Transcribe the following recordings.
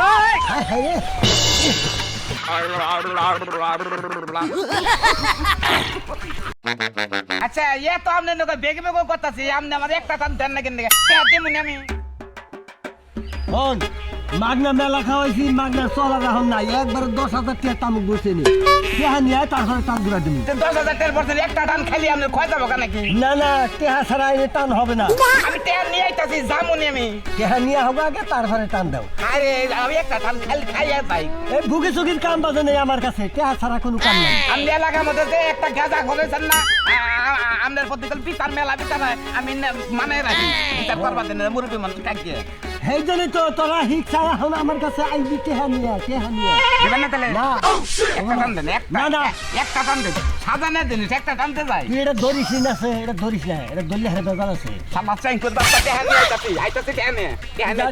হায় হায় রে। আচ্ছা ইয়ে তো আপনি নৌকা বেগে বেগে করতেছি আপনি আমার একটা টান দেন না কেন তেমনি আমি শোন মাগনা মেলা খাওয়াইছি মাগনা চলা রাখুন নাই একবার দশ হাজার টাকা তামুক বসে নি। টেহা নিয়ে তারপরে টান ঘুরা দিবি দশ হাজার টাকার পর একটা টান খালি আপনি খয় যাব নাকি? না না টেহা ছাড়া এনে টান হবে না। আমি নিয়ে আইতাছি যামুনি আমি। টেহা নিয়ে হবে আগে তারপরে টান দাও। আরে আমি একটা টান খালি খাইয়া যাই এই ভুগি চুকির কাম বাজে নেই আমার কাছে টেহা ছাড়া কোনো কাম নাই। আমি এলাকার মধ্যে যে একটা গাঁজা করেছেন না আমাদের প্রতি বিচার মেলা বিচার আমি না- মানে রাখি। বিচার করবার মুরব্বী মানুষ কাকিয়ে সেই জন্যই তো তোরা হিংসা এখন আমার কাছে আইবি টেহা নিয়ে টেহা নিয়ে। দিবেন না তাহলে না। একটা টান দেন একটা না, না। একটা টান দেন সাজানের জিনিস একটা টানতে যাই তুই এটা ধরিস না আছে এটা ধরিস না এটা ধরলে হারে বেজাল আছে। সামাজ চাইন করে বাচ্চা টেহা নিয়ে আইতাছি আইতাছি টেহা নিয়ে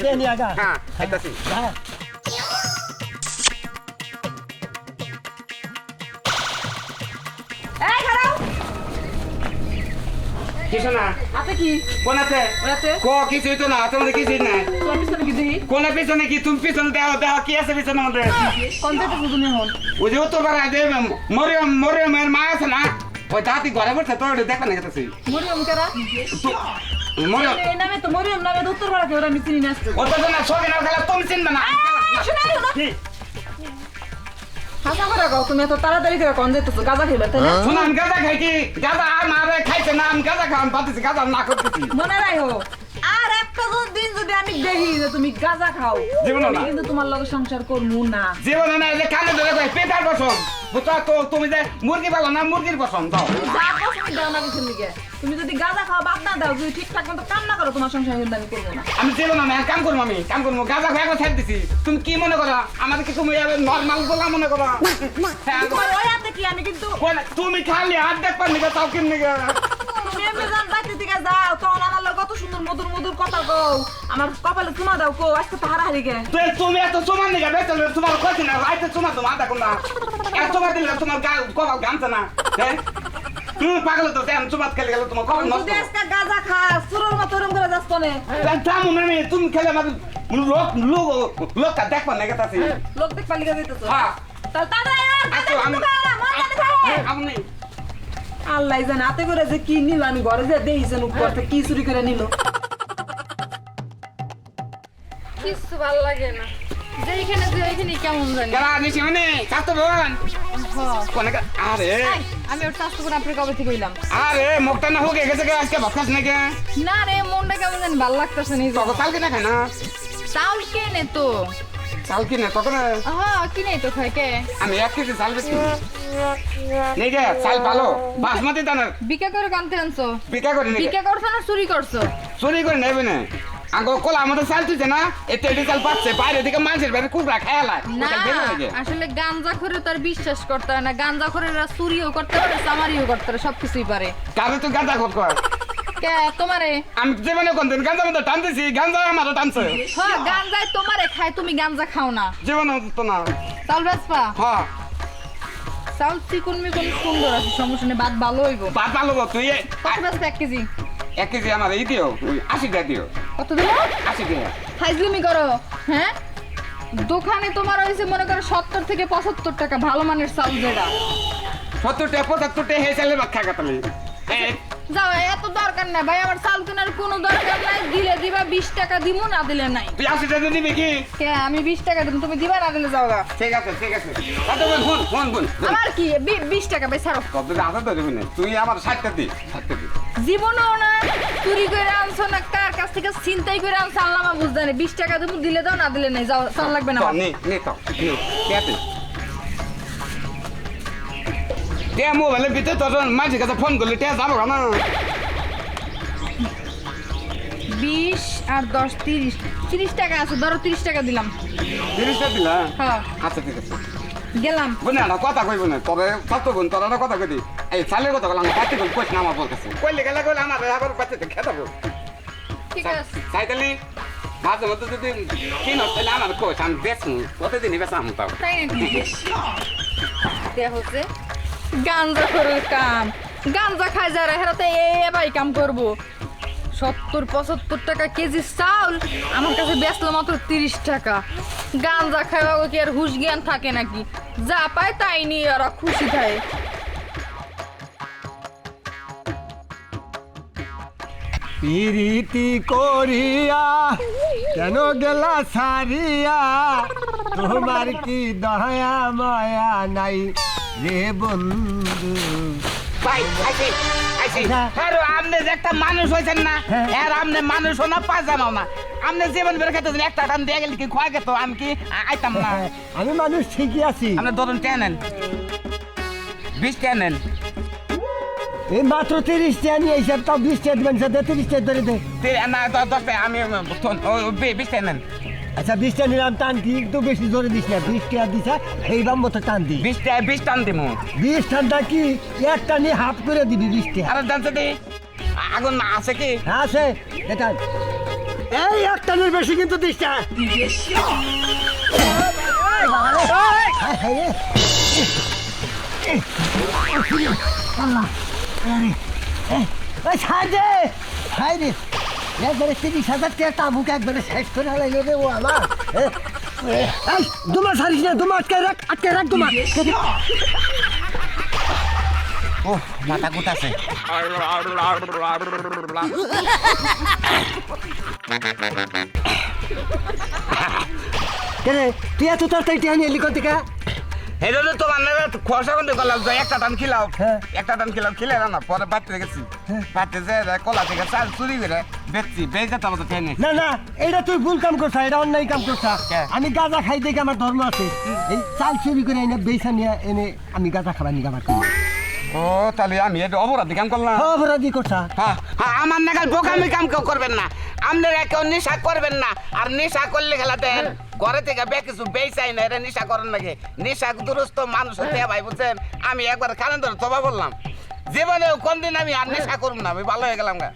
দে নিয়ে হ্যাঁ আইতাছি যা। কিছু না। আপনি কি? কোন আছে? কো কিছুই তো না তোমাদের কিছুই নাই। তোর পিছনে কি দেখি কোন পিছনে কি? তুমি পিছনে দেও দেও কি আছে পিছনে আমাদের? কোন থেকে বুঝুনি হন ওই যে উত্তর পাড়া যে মরিয়ম মরিয়মের মা আছে না? ওই দাঁতি ঘরে বসে তোর না মরিয়ম কারা? মরিয়ম এই নামে তো মরিয়ম নামে উত্তর পাড়া কেউ আমি চিনি না তো না সগে না তুমি চিনবে না। শোনা হাসা করে গাও তুমি এত তাড়াতাড়ি করে কোন যেতেছো গাজা খাইবার তাই না শোনো আমি গাঁজা খাই কি গাঁজা আমারে খাইছে না আমি গাঁজা খাওয়ান পাতিছি গাঁজা না করতেছি। মনে রাখো আর একটা দিন যদি আমি দেখি যে তুমি গাজা খাও জীবনে না। কিন্তু তোমার লগে সংসার করব না। জীবন না যে কানে ধরে কই পেটার বসন বুঝছ? তো তুমি যে মুরগি পালো না মুরগির যা পছন্দ দাও না কিছু দিকে। তুমি যদি গাজা খাও বাদ না দাও যদি ঠিকঠাক মতো কাম না করো তোমার সংসার কিন্তু আমি করব না। আমি জীবনে না কাম করব আমি কাম করব। গাঁজা খাই একবার ছাড় দিছি। তুমি কি মনে করো? আমাদের কি তুমি নর্মাল বলা মনে করো? হ্যাঁ ওই হাতে কি আমি কিন্তু তুমি খালি হাত দেখবার নিকে তাও কিন তুমি যান বাইরে থেকে যাও তখন আমার লগে কত সুন্দর মধুর মধুর কথা কও। আমার কপালে চুমা দাও কো আজকে তো হারাহারি গে। তুই তুমি এত তোমার নিকে বেতন তোমার কইছি না রাইতে তোমার তোমার দেখো না। এত তোমার দিলে তোমার গা কপাল গামছে না হ্যাঁ তুমি পাগল তো তেম তোমার খেলে গেল তোমার কপাল নষ্ট আজকে গাজা খা সুরের মতো ওরম করে যাস কোনে দাম আমি তুমি খেলে আমার লোক লোক লোকটা দেখবার না গেতাছি। লোক দেখ পালিয়ে যেতেছো হ্যাঁ। তাহলে তাড়াতাড়ি আয়, আচ্ছা, গাজা আমি না, মন খাও। আমি আল্লাহ জানে। হাতে করে যে কি নিল আমি ঘরে যে দেইছেন উপর থেকে কি চুরি করে নিল। কিছু ভালো লাগে না। যেইখানে যে ওইখানে কেমন জানি। মানে হ্যাঁ। আরে। এই, আমি ওর স্বাস্থ্য করে আপনার কবে থেকে হইলাম আরে মুখটা না হোক গেছে আজকে ভাত খাস নাকি না রে মনটা কেমন জানি ভালো লাগতেছে না এই কালকে না খাই না? চাউল কেনে তো। চাল কিনে হ্যাঁ কিনে তো খাই কে আমি এক কেজি চাল বেশি নেই গে চাল ভালো। বাসমতি দানার বিকা করে কানতে আনছো? বিকা করে বিকা করছ না চুরি করছ? চুরি করে নেবে না। আগে কোলা আমাদের চাল না এতে এটি চাল পাচ্ছে। বাইরে দিকে মানুষের বাইরে খেয়ালায় না আসলে গাঞ্জা করে তার বিশ্বাস করতে হয় না। গাঞ্জা করে চুরিও করতে পারে চামারিও করতে পারে সবকিছুই পারে। কারও তো গাঁজা খোঁজ কর। কে? তোমারে? আমি জীবনে কোন দিন গাঁজা মতো টানতেছি গাঁজা আমারও টানছে। হ্যাঁ তোমারে খায় তুমি গাঞ্জা খাও না। জীবনে তো না। চাউল বেসপা হ্যাঁ চাউল চিকুন মিকুন সুন্দর আছে সমস্যা নেই ভাত ভালো হইব। বাদ ভালো গো, তুই কত বেসপা এক কেজি? এক কেজি আমার এই দিও ওই আশি টাকা দিও। কত দিল আশি টাকা। ফাইজলিমি করো হ্যাঁ? দোকানে তোমার হয়েছে মনে করো সত্তর থেকে পঁচাত্তর টাকা ভালো মানের চাউল যেটা। সত্তর টাকা পঁচাত্তর টাকা হে চালের ভাত খাকা তাহলে এই, যাও এত দরকার নাই ভাই আমার চাল কেনার কোনো দরকার নাই। দিলে দিবা বিশ টাকা দিমু না দিলে নাই। তুই আশি টাকা দিবি কি? কে আমি বিশ টাকা দিব তুমি দিবা না দিলে যাও গা। ঠিক আছে ঠিক আছে। আচ্ছা ফোন ফোন ফোন। আমার কি বিশ টাকা ভাই ছাড়ো। কত তো দিবি না তুই আমার ষাটটা দি ষাটটা দি। জীবনও না চুরি করে আনছো না কার কাছ থেকে চিন্তাই করে আনছো আল্লাহ বুঝতে বিশ টাকা তুমি দিলে দাও না দিলে নাই। যাও চাল লাগবে না নে নে তো নে তে মোবাইলের ভিতরে তোর মাঝে কাছে ফোন করলে তে যাব না বিশ আর দশ তিরিশ। তিরিশ টাকা আছে ধরো তিরিশ টাকা দিলাম। তিরিশটা দিলা? হ্যাঁ। আচ্ছা ঠিক আছে। গেলাম। বোন না কথা কইব না তবে কত বোন তোর একটা কথা কই এই চালের কথা বললাম পাতি কই কইস না আমার বলতেছে কইলে গেলে কইলে আমার আবার বাচ্চাতে খেতাবো ঠিক আছে। সাইকেলি মাঝে মধ্যে যদি কিনো তাহলে আমার কোচ আমি বেচুন প্রতিদিনই বেচাম তাও। তাই নাকি? হচ্ছে গাঞ্জা করার কাম। গাঞ্জা খায় যারা হেরাতে এ ভাই কাম করব। সত্তর, পঁচাত্তর টাকা কেজি চাউল, আমার কাছে বেচলো মাত্র তিরিশ টাকা। গাঞ্জা খাওয়া কি আর হুশ জ্ঞান থাকে নাকি? যা পায় তাই নিয়ে ওরা খুশি থাকে। পিরিতি করিয়া, কেন গেলা সারিয়া তোমার কি দয়া, মায়া নাই? রে বন্ধু ভাই আইছি আইছি হ্যাঁ। আর আপনি যে একটা মানুষ হয়েছেন না হ্যাঁ। আর আপনি মানুষও না পাজামাও না আপনি জীবন বের খেতে একটা টান দিয়ে গেলে কি খোয়া গেত আমি কি আইতাম না আমি মানুষ ঠিকই আছি আপনি ধরুন টেনেন বিশ টেনেন এই মাত্র তিরিশ টাকা নিয়ে হিসাব তাও বিশ দিবেন সাথে তিরিশ টাকা ধরে দে না দশ আমি ও, বি- বিশ টেনেন আচ্ছা বিশ টাকা নিলাম টান কি একটু বেশি জোরে দিস না। বিশ টাকা দিছে এইবার মতো টান দি। বিশ টাকা বিশ টান দিমু। বিশ টানটা কি? একটা নিয়ে হাফ করে দিবি বিশ টাকা আরে জানছে দি। আগুন আছে কি? আছে। এটা এই এক টানের বেশি কিন্তু দিস না। আল্লাহ, আরে, এ, এ, ছাড় দে, ছাড় দে। একবারে তিরিশ হাজার টাকা তাবুক একবারে শেষ করে হারাইলো রে ও আমার এ, এ, এই, দুমা ছাড়িস না দুমা আটকে রাখ আটকে রাখ দুমা ও মাথা কুটাছে কেন তুই এত তাড়াতাড়ি টেনে নিয়ে এলি কোন থেকে এই জন্য তোমার না খোসা বন্ধ করলাম যে একটা টান খিলাও। হ্যাঁ। একটা টান খিলাও খিলে না পরে বাড়তে গেছি। হ্যাঁ। বাড়তে যে কলা থেকে চাল চুরি করে বেচছি বেচে তো আমাদের না না এটা তুই ভুল কাম করছা এটা অন্যায় কাম করছা। আমি গাঁজা খাই দেখে আমার ধর্ম আছে। এই চাল চুরি করে এনে বেসা নিয়ে এনে আমি গাঁজা খাবার নিয়ে আমার ও তাহলে আমি এটা অপরাধী কাম করলাম। অপরাধী করছা। হ্যাঁ, হ্যাঁ, আমার নাগাল বোকামি কাম কেউ করবেন না। আপনারা কেউ নেশা করবেন না। আর নেশা করলে খেলাতে ঘরে থেকে বে কিছু বেচাই না এটা নেশা করেন নাকি? নেশা দুরস্ত মানুষ হতে ভাই, বুঝছেন? আমি একবার খালেন ধরে তবা বললাম জীবনে কোনদিন আমি আর নেশা করুন না, আমি ভালো হয়ে গেলাম গা।